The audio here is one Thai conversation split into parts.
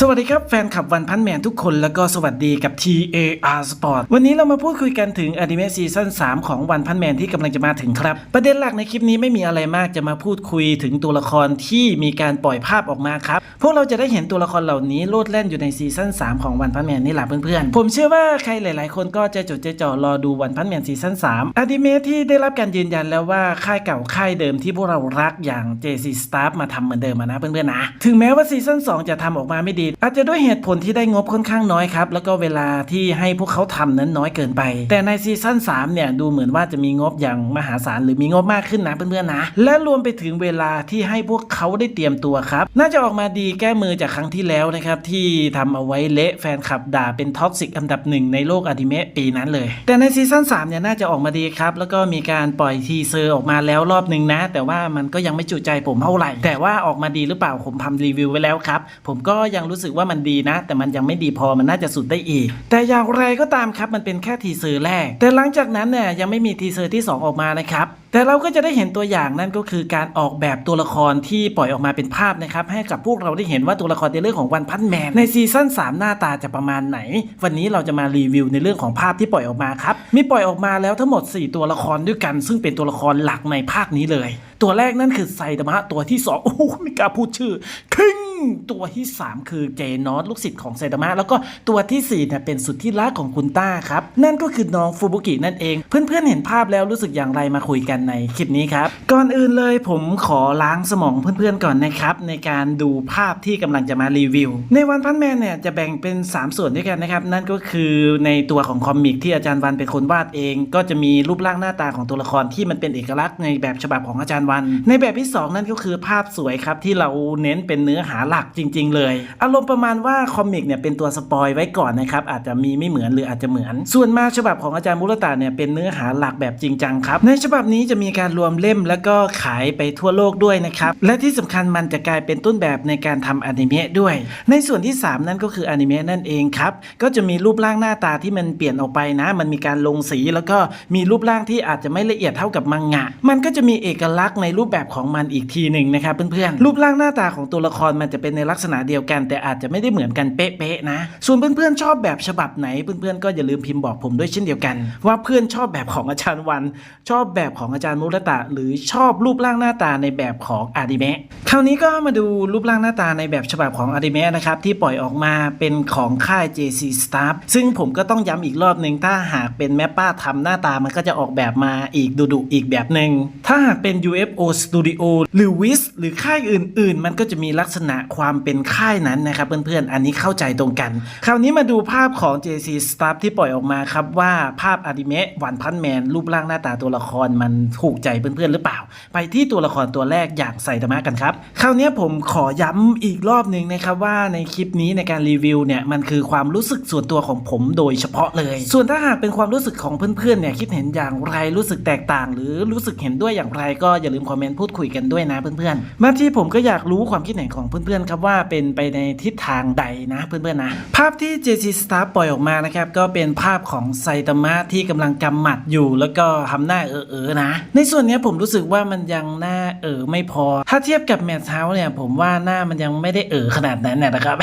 สวัสดีครับแฟนคลับวันพันแมนทุกคนแล้วก็สวัสดีกับ TAR Sport วันนี้เรามาพูดคุยกันถึงอนิเมะซีซั่น3ของวันพันแมนที่กำลังจะมาถึงครับ ประเด็นหลักในคลิปนี้ไม่มีอะไรมากจะมาพูดคุยถึงตัวละครที่มีการปล่อยภาพออกมาครับ พวกเราจะได้เห็นตัวละครเหล่านี้โลดแล่นอยู่ในซีซั่น3ของวันพันแมนนี่แหละเพื่อนๆ ผมเชื่อว่าใครหลาย ๆ คนก็จะจดใจจ่อรอดูวันพันแมนซีซั่น3อนิเมะที่ได้รับการยืนยันแล้วว่าค่ายเก่าค่ายเดิมที่พวกเรารักอย่าง JC Staff มาทำเหมือนเดิมนะเพื่อนๆนะถึงแม้ว่าซีซั่น2จะทำออกมาไม่ดีอาจจะด้วยเหตุผลที่ได้งบค่อนข้างน้อยครับ แล้วก็เวลาที่ให้พวกเขาทำนั้นน้อยเกินไป แต่ในซีซั่น3เนี่ยดูเหมือนว่าจะมีงบอย่างมหาศาลหรือมีงบมากขึ้นนะเพื่อนๆนะ และรวมไปถึงเวลาที่ให้พวกเขาได้เตรียมตัวครับ น่าจะออกมาดีแก้มือจากครั้งที่แล้วนะครับที่ทำเอาไว้เละแฟนคลับด่าเป็นท็อกซิกอันดับหนึ่งในโลกอนิเมะปีนั้นเลย แต่ในซีซั่น3เนี่ยน่าจะออกมาดีครับ แล้วก็มีการปล่อยทีเซอร์ออกมาแล้วรอบหนึ่งนะ แต่ว่ามันก็ยังไม่จุใจผมเท่าไหร่ แต่ว่าออกมาดีหรือเปล่าผมทำรีวิวไว้แล้วครับ ผมก็ยังรูู้้สึกว่ามันดีนะ แต่มันยังไม่ดีพอมันน่าจะสุดได้อีก แต่อย่างไรก็ตามครับมันเป็นแค่ทีเซอร์แรก แต่หลังจากนั้นเนี่ยยังไม่มีทีเซอร์ที่ 2 ออกมานะครับแต่เราก็จะได้เห็นตัวอย่างนั่นก็คือการออกแบบตัวละครที่ปล่อยออกมาเป็นภาพนะครับให้กับพวกเราได้เห็นว่าตัวละครในเรื่องของวันพันแมนในซีซั่น3 หน้าตาจะประมาณไหน วันนี้เราจะมารีวิวในเรื่องของภาพที่ปล่อยออกมาครับมีปล่อยออกมาแล้วทั้งหมด 4 ตัวละครด้วยกัน ซึ่งเป็นตัวละครหลักในภาคนี้เลย ตัวแรกนั่นคือไซตามะตัวที่2โอ้โหไม่กล้าพูดชื่อคิง ตัวที่ 3 คือเจนอสลูกศิษย์ของไซตามะแล้วก็ตัวทีสี่4เนี่ยเป็นสุดที่รักของคุณต้าครับ นั่นก็คือน้องฟูบุกินั่นเอง เพื่อนๆเห็นภาพแล้วรู้สึกอย่างไรมาคุยกันในคลิปนี้ครับ ก่อนอื่นเลยผมขอล้างสมองเพื่อนๆก่อนนะครับ ในการดูภาพที่กำลังจะมารีวิว ในวันพันแมนเนี่ยจะแบ่งเป็น 3 ส่วนด้วยกันนะครับ นั่นก็คือในตัวของคอมิกที่อาจารย์วันเป็นคนวาดเอง ก็จะมีรูปร่างหน้าตาของตัวละครที่มันเป็นเอกลักษณ์ในแบบฉบับของอาจารย์วัน ในแบบที่ 2 นั่นก็คือภาพสวยครับที่เราเน้นเป็นเนื้อหาหลักจริง ๆ เลย อารมณ์ประมาณว่าคอมิกเนี่ยเป็นตัวสปอยไว้ก่อนนะครับอาจจะมีไม่เหมือนหรืออาจจะเหมือน ส่วนมาฉบับของอาจารย์มุรตะเนี่ยเป็นเนื้อหาหลักแบบจริงจังครับในฉบับนี้จะมีการรวมเล่มแล้วก็ขายไปทั่วโลกด้วยนะครับและที่สำคัญมันจะกลายเป็นต้นแบบในการทำอนิเมะด้วย ในส่วนที่ 3 นั่นก็คืออนิเมะนั่นเองครับก็จะมีรูปร่างหน้าตาที่มันเปลี่ยนออกไปนะ มันมีการลงสีแล้วก็มีรูปร่างที่อาจจะไม่ละเอียดเท่ากับมังงะ มันก็จะมีเอกลักษณ์ในรูปแบบของมันอีกทีหนึ่งนะครับเพื่อนๆรูปร่างหน้าตาของตัวละครมันจะจะเป็นในลักษณะเดียวกัน แต่อาจจะไม่ได้เหมือนกันเป๊ะๆนะ ส่วนเพื่อนๆชอบแบบฉบับไหนเพื่อนๆก็อย่าลืมพิมพ์บอกผมด้วยเช่นเดียวกัน ว่าเพื่อนชอบแบบของอาจารย์วัน ชอบแบบของอาจารย์มุรตะ หรือชอบรูปร่างหน้าตาในแบบของอนิเมะคราวนี้ก็มาดูรูปร่างหน้าตาในแบบฉบับของอนิเมะนะครับที่ปล่อยออกมาเป็นของค่าย JC Staff ซึ่งผมก็ต้องย้ำอีกรอบหนึ่งถ้าหากเป็นแม่ป้าทำหน้าตามันก็จะออกแบบมาอีกดุๆอีกแบบหนึ่งถ้าหากเป็น UFO Studio หรือ WIS หรือค่ายอื่น ๆ มันก็จะมีลักษณะความเป็นค่ายนั้นนะครับเพื่อนๆ อันนี้เข้าใจตรงกัน คราวนี้มาดูภาพของ JC Staff ที่ปล่อยออกมาครับว่าภาพอนิเมะวันพันแมนรูปร่างหน้าตาตัวละครมันถูกใจเพื่อนๆ หรือเปล่า ไปที่ตัวละครตัวแรกอย่างไซตามะกันครับ คราวนี้ผมขอย้ำอีกรอบหนึ่งนะครับว่าในคลิปนี้ในการรีวิวเนี่ยมันคือความรู้สึกส่วนตัวของผมโดยเฉพาะเลย ส่วนถ้าหากเป็นความรู้สึกของเพื่อนๆ เนี่ยคิดเห็นอย่างไรรู้สึกแตกต่าง หรือรู้สึกเห็นด้วยอย่างไรก็อย่าลืมคอมเมนต์พูดคุยกันด้วยนะเพื่อนๆ มาที่ผมก็อยากรู้ความคิดเห็นของเพื่อนๆครับว่าเป็นไปในทิศทางใดนะเพื่อนๆนะ ภาพที่ JC Star ปล่อยออกมานะครับก็เป็นภาพของไซตามะที่กำลังกำหมัดอยู่แล้วก็ทำหน้าเออๆนะ ในส่วนนี้ผมรู้สึกว่ามันยังหน้าเออไม่พอ ถ้าเทียบกับแมทเท้าเนี่ยผมว่าหน้ามันยังไม่ได้เออขนาดนั้นนนะครับ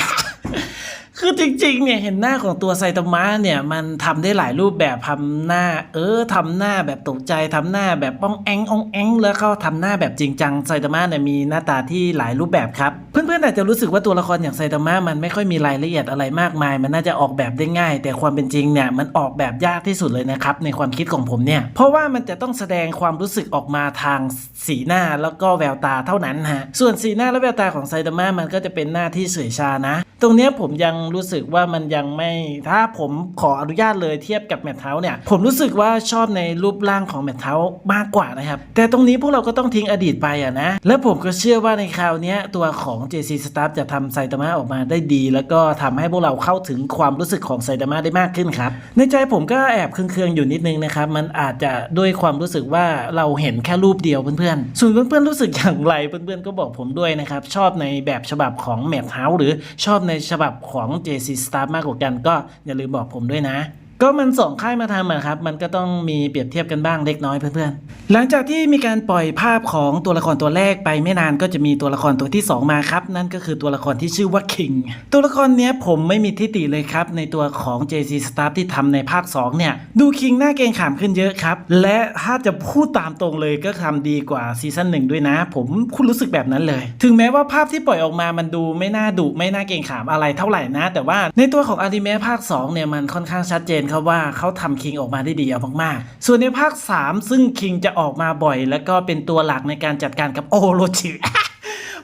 คือจริงๆเนี่ยเห็นหน้าของตัวไซตามะเนี่ยมันทำได้หลายรูปแบบทำหน้า เออทำหน้าแบบตกใจทำหน้าแบบป้องแององแองแล้วก็ทำหน้าแบบจริงจังไซตามะเนี่ยมีหน้าตาที่หลายรูปแบบครับ เพื่อนๆอาจจะรู้สึกว่าตัวละครอย่างไซตามะมันไม่ค่อยมีรายละเอียดอะไรมากมาย มันน่าจะออกแบบได้ง่าย แต่ความเป็นจริงเนี่ยมันออกแบบยากที่สุดเลยนะครับในความคิดของผมเนี่ยเพราะว่ามันจะต้องแสดงความรู้สึกออกมาทางสีหน้าแล้วก็แววตาเท่านั้นฮะส่วนสีหน้าและแววตาของไซตามะมันก็จะเป็นหน้าที่เฉยชานะ ตรงเนี้ยผมยังรู้สึกว่ามันยังไม่ถ้าผมขออนุญาตเลยเทียบกับแมทเท้าเนี่ยผมรู้สึกว่าชอบในรูปร่างของแมทเท้ามากกว่านะครับ แต่ตรงนี้พวกเราก็ต้องทิ้งอดีตไปอะนะ และผมก็เชื่อว่าในคราวนี้ตัวของ JC Staff จะทำไซตามะออกมาได้ดี แล้วก็ทำให้พวกเราเข้าถึงความรู้สึกของไซตามะได้มากขึ้นครับ ในใจผมก็แอบเคืองๆอยู่นิดนึงนะครับ มันอาจจะด้วยความรู้สึกว่าเราเห็นแค่รูปเดียวเพื่อนๆส่วนเพื่อนๆรู้สึกอย่างไรเพื่อนๆก็บอกผมด้วยนะครับชอบในแบบฉบับของแมทเฮาหรือชอบในในฉบับของ JC Staff มากกว่ากัน ก็อย่าลืมบอกผมด้วยนะ ก็มันสองค่ายมาทำอะครับ มันก็ต้องมีเปรียบเทียบกันบ้างเล็กน้อยเพื่อนๆ หลังจากที่มีการปล่อยภาพของตัวละครตัวแรกไปไม่นานก็จะมีตัวละครตัวที่ 2 มาครับ นั่นก็คือตัวละครที่ชื่อว่าคิงตัวละครเนี้ยผมไม่มีทิฏฐิเลยครับในตัวของ JC Staff ที่ทำในภาค 2 เนี่ย ดูคิงหน้าเกงขามขึ้นเยอะครับ และถ้าจะพูดตามตรงเลยก็ทำดีกว่าซีซั่นหนึ่งด้วยนะ ผมคุณรู้สึกแบบนั้นเลย ถึงแม้ว่าภาพที่ปล่อยออกมามันดูไม่น่าดุไม่น่าเกงขามอะไรเท่าไหร่นะ แต่ว่าในตัวของอนิเมะภาค2เนี่ยมันค่อนข้างชัดเจนครับว่าเขาทำคิงออกมาได้ดีเอามากๆ ส่วนในภาค 3 ซึ่งคิงจะออกมาบ่อย แล้วก็เป็นตัวหลักในการจัดการกับโอโรจิ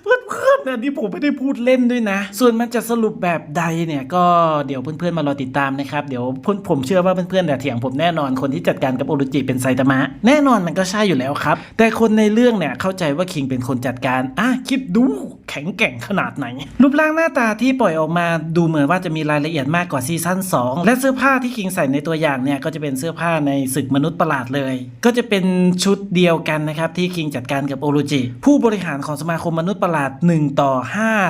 เพื่อ นๆนะนี่ผมไม่ได้พูดเล่นด้วยนะ ส่วนมันจะสรุปแบบใดเนี่ยก็เดี๋ยวเพื่อนๆมารอติดตามนะครับ เดี๋ยวผมเชื่อว่าเพื่อนๆแต่ยเถียงผมแน่นอนคนที่จัดการกับโอรุจิเป็นไซตามะ แน่นอนมันก็ใช่อยู่แล้วครับ แต่คนในเรื่องเนี่ยเข้าใจว่าคิงเป็นคนจัดการอะคิดดูแข็งแกร่งขนาดไหน รูปร่างหน้าตาที่ปล่อยออกมาดูเหมือนว่าจะมีรายละเอียดมากกว่าซีซั่น2 และเสื้อผ้าที่คิงใส่ในตัวอย่างเนี่ยก็จะเป็นเสื้อผ้าในศึกมนุษย์ประหลาดเลย ก็จะเป็นชุดเดียวกันนะครับที่คิงจัดการกับโอรุจิผู้บริหารของสมาคมมนุษย์ประหลาด1 ต่อ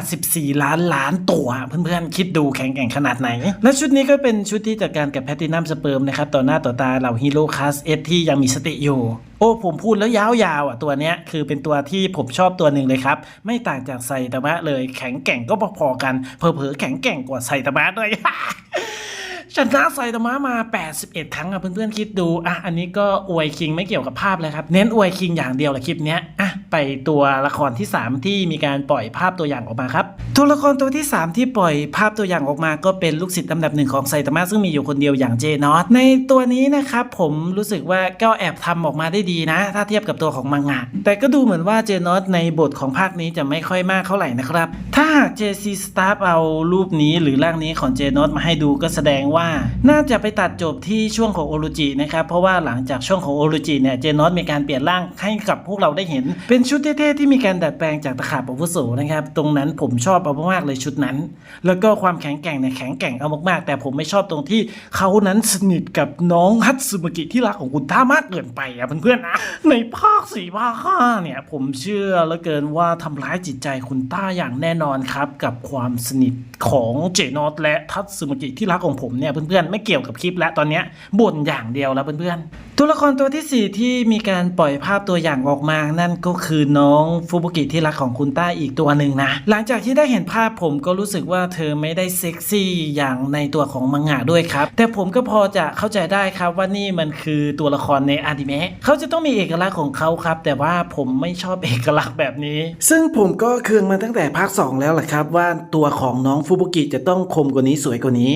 54 ล้านล้านตัว เพื่อนๆ คิดดูแข็งแกร่งขนาดไหน และชุดนี้ก็เป็นชุดที่จัดการกับแพตตินัมสเปิร์มนะครับ ต่อหน้าต่อตาเหล่าฮีโร่คลาสเอสที่ยังมีสติอยู่โอ้ผมพูดแล้วยาวๆอะตัวเนี้ยคือเป็นตัวที่ผมชอบตัวหนึ่งเลยครับ ไม่ต่างจากไซตามะเลยแข็งแกร่งก็พอๆกันเผลอๆแข็งแกร่งกว่าไซตามะด้วยชนะไซตามะมา 81 ครั้งอะเพื่อนๆคิดดูอะอันนี้ก็อวยคิงไม่เกี่ยวกับภาพเลยครับ เน้นอวยคิงอย่างเดียวแหละคลิปเนี้ยอะไปตัวละครที่ 3 ที่มีการปล่อยภาพตัวอย่างออกมาครับ ตัวละครตัวที่ 3 ที่ปล่อยภาพตัวอย่างออกมาก็เป็นลูกศิษย์ลำดับหนึ่งของไซตามะซึ่งมีอยู่คนเดียวอย่างเจนอตในตัวนี้นะครับผมรู้สึกว่าก็แอบทำออกมาได้ดีนะ ถ้าเทียบกับตัวของมังงะแต่ก็ดูเหมือนว่าเจนอตในบทของภาคนี้จะไม่ค่อยมากเท่าไหร่นะครับ ถ้าหาก JC Staff เอารูปนี้หรือร่างนี้ของเจนอตมาให้ดูก็แสดงว่า น่าจะไปตัดจบที่ช่วงของโอรุจินะครับเพราะว่าหลังจากช่วงของโอรุจิเนี่ยเจนอตมีการเปลี่ยนร่างให้กับพวกเราได้เห็นเป็นชุดเท่ๆที่มีการดัดแปลงจากตะขาบอาวุโสนะครับ ตรงนั้นผมชอบเอามากๆเลยชุดนั้น แล้วก็ความแข็งแกร่งเนี่ยแข็งแกร่งเอามากๆ แต่ผมไม่ชอบตรงที่เขานั้นสนิทกับน้องฮัตสึมากิที่รักของคุณท่ามากเกินไปอะเพื่อนๆนะในภาคสี่ภาคห้าเนี่ยผมเชื่อเหลือเกินว่าทำร้ายจิตใจคุณต้าอย่างแน่นอนครับ กับความสนิทของเจนอตและทัตสึมากิที่รักของผมเนี่ยเพื่อนๆไม่เกี่ยวกับคลิปและตอนเนี้ยบ่นอย่างเดียวแล้วเพื่อนๆตัวละครตัวที่สี่ที่มีการปล่อยภาพตัวอย่างออกมานั่นก็คือน้องฟูบุกิที่รักของคุณต้าอีกตัวหนึ่งนะ หลังจากที่ได้เห็นภาพผมก็รู้สึกว่าเธอไม่ได้เซ็กซี่อย่างในตัวของมังงะด้วยครับ แต่ผมก็พอจะเข้าใจได้ครับว่านี่มันคือตัวละครในอนิเมะเขาจะต้องมีเอกลักษณ์ของเขาครับ แต่ว่าผมไม่ชอบเอกลักษณ์แบบนี้ ซึ่งผมก็เคืองมาตั้งแต่ภาค 2 แล้วแหละครับ ว่าตัวของน้องฟูบุกิจะต้องคมกว่านี้สวยกว่านี้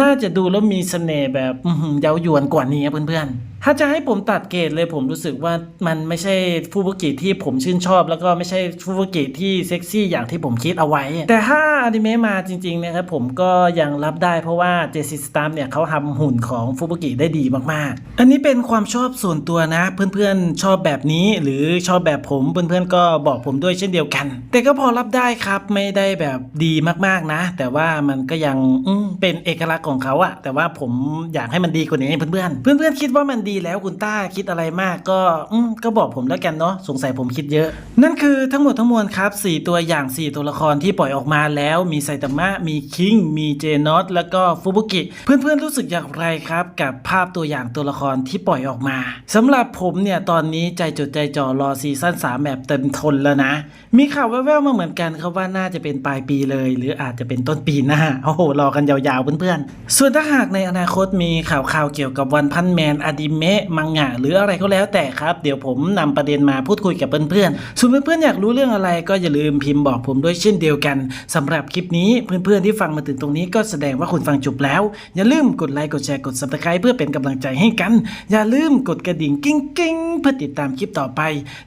น่าจะดูแล้วมีเสน่ห์แบบอื้อหือเย้ายวนกว่านี้เพื่อนๆ ถ้าจะให้ผมตัดเกรดเลยผมรู้สึกว่ามันไม่ใช่ฟูบุกิที่ผมชื่นชอบ แล้วก็ไม่ใช่ฟูบุกิที่เซ็กซี่อย่างที่ผมคิดเอาไว้ แต่ถ้าอนิเมะมาจริงๆนะครับผมก็ยังรับได้เพราะว่าเจสิสตามเนี่ยเขาทำหุ่นของฟูบุกิได้ดีมากๆ อันนี้เป็นความชอบส่วนตัวนะ เพื่อนๆชอบแบบนี้หรือชอบแบบผมเพื่อนๆก็บอกผมด้วยเช่นเดียวกัน แต่ก็พอรับได้ครับไม่ได้แบบดีมากๆนะ แต่ว่ามันก็ยังเป็นเอกลักษณ์ของเขาอะแต่ว่าผมอยากให้มันดีกว่านี้เพื่อนๆเพื่อนๆคิดว่ามันดีแล้วคุณต้าคิดอะไรมากก็อืมก็บอกผมแล้วกันเนาะสงสัยผมคิดเยอะ นั่นคือทั้งหมดทั้งมวลครับ 4 ตัวอย่าง 4 ตัวละครที่ปล่อยออกมาแล้วมีไซตามะมีคิงมีเจนอตแล้วก็ฟูบุกิ เพื่อนๆรู้สึกอย่างไรครับกับภาพตัวอย่างตัวละครที่ปล่อยออกมาสำหรับผมเนี่ยตอนนี้ใจจดใจจ่อรอซีซั่น3แบบเต็มทนแล้วนะ มีข่าวแว่วๆมาเหมือนกันครับว่าน่าจะเป็นปลายปีเลย หรืออาจจะเป็นต้นปีหน้าโอ้โหรอกันยาวๆเพื่อนๆส่วนถ้าหากในอนาคตมีข่าวๆเกี่ยวกับวันพันแมนอดิเมะมังงะหรืออะไรก็แล้วแต่ครับ เดี๋ยวผมนำประเด็นมาพูดคุยกับเพื่อนๆส่วนเพื่อนๆอยากรู้เรื่องอะไรก็อย่าลืมพิมพ์บอกผมด้วยเช่นเดียวกันสำหรับคลิปนี้เพื่อนๆที่ฟังมาถึงตรงนี้ก็แสดงว่าคุณฟังจบแล้ว อย่าลืมกดไลค์กดแชร์กด subscribe เพื่อเป็นกำลังใจให้กัน อย่าลืมกดกระดิ่งกิ้งกิ้งเพื่อติดตามคลิปต่อไป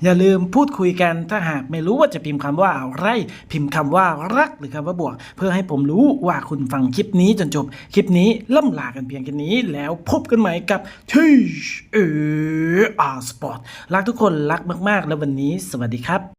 อย่าลืมพูดคุยกันถ้าหากไม่รู้ว่าจะพิมพ์คำว่าอะไรพิมพ์คำว่ารักหรือคำว่าบวก เพื่อให้ผมรู้ว่าคุณฟังคลิปนี้จนจบคลิปนี้ล่ำลากันเพียงแค่นี้แล้วพบกันใหม่กับทีเออาร์สปอร์ตรักทุกคนรักมาก ๆ แล้ววันนี้สวัสดีครับ